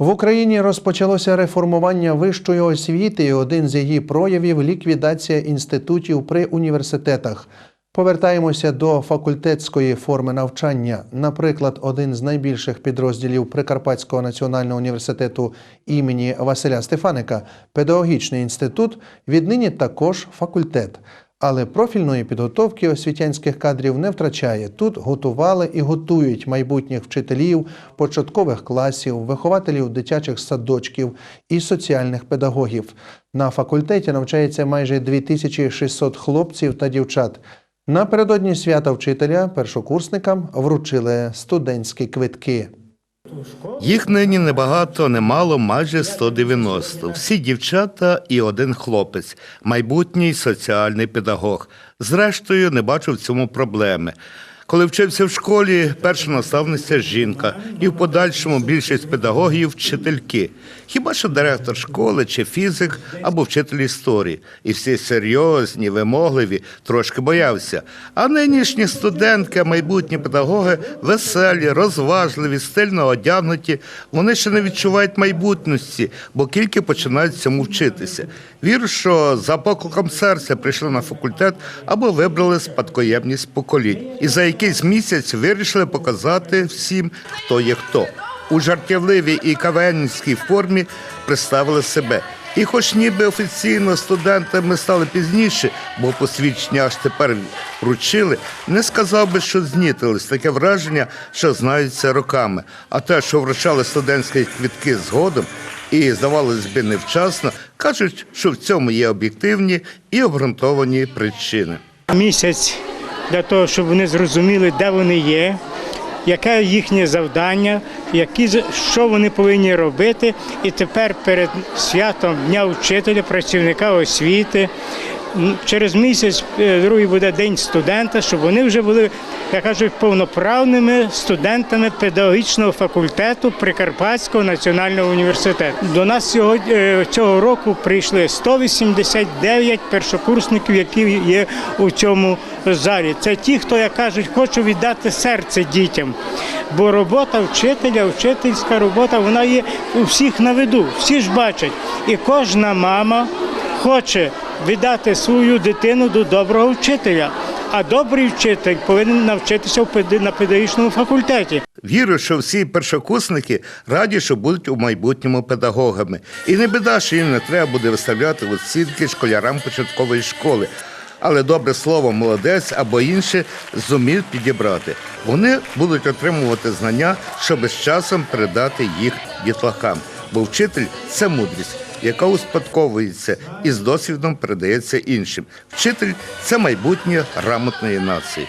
В Україні розпочалося реформування вищої освіти, і один з її проявів ліквідація інститутів при університетах. Повертаємося до факультетської форми навчання. Наприклад, один з найбільших підрозділів Прикарпатського національного університету імені Василя Стефаника, педагогічний інститут, віднині також факультет. Але профільної підготовки освітянських кадрів не втрачає. Тут готували і готують майбутніх вчителів, початкових класів, вихователів дитячих садочків і соціальних педагогів. На факультеті навчається майже 2600 хлопців та дівчат. Напередодні свята вчителя першокурсникам вручили студентські квитки. Їх нині небагато, немало, майже 190. Всі дівчата і один хлопець, майбутній соціальний педагог. Зрештою, не бачу в цьому проблеми. Коли вчився в школі, перша наставниця жінка, і в подальшому більшість педагогів вчительки. Хіба що директор школи чи фізик або вчитель історії. І всі серйозні, вимогливі, трошки боявся. А нинішні студентки, майбутні педагоги веселі, розважливі, стильно одягнуті. Вони ще не відчувають майбутності, бо тільки починають цьому вчитися. Вірю, що за покликом серця прийшли на факультет або вибрали спадкоємність поколінь. І за якийсь місяць вирішили показати всім, хто є хто. У жартівливій і кавенській формі представили себе. І хоч ніби офіційно студентами стали пізніше, бо посвідчення аж тепер вручили, не сказав би, що знітились. Таке враження, що знаються роками. А те, що вручали студентські квітки згодом і здавалось би невчасно, кажуть, що в цьому є об'єктивні і обґрунтовані причини. місяць для того, щоб вони зрозуміли, де вони є, яке їхнє завдання, які, що вони повинні робити. І тепер перед святом Дня вчителя, працівника освіти. Через місяць е, другий буде день студента, щоб вони вже були, як кажуть, повноправними студентами педагогічного факультету Прикарпатського національного університету. До нас цього, е, цього року прийшли 189 першокурсників, які є у цьому залі. Це ті, хто, як кажуть, хоче віддати серце дітям. Бо робота вчителя, вчительська робота, вона є у всіх на виду, всі ж бачать. І кожна мама хоче віддати свою дитину до доброго вчителя. А добрий вчитель повинен навчитися на педагогічному факультеті. Вірю, що всі першокурсники раді, що будуть у майбутньому педагогами. І не біда, що їм не треба буде виставляти оцінки школярам початкової школи. Але добре слово молодець або інше зумів підібрати. Вони будуть отримувати знання, щоб з часом передати їх дітлахам. Бо вчитель це мудрість, яка успадковується і з досвідом передається іншим. Вчитель це майбутнє грамотної нації.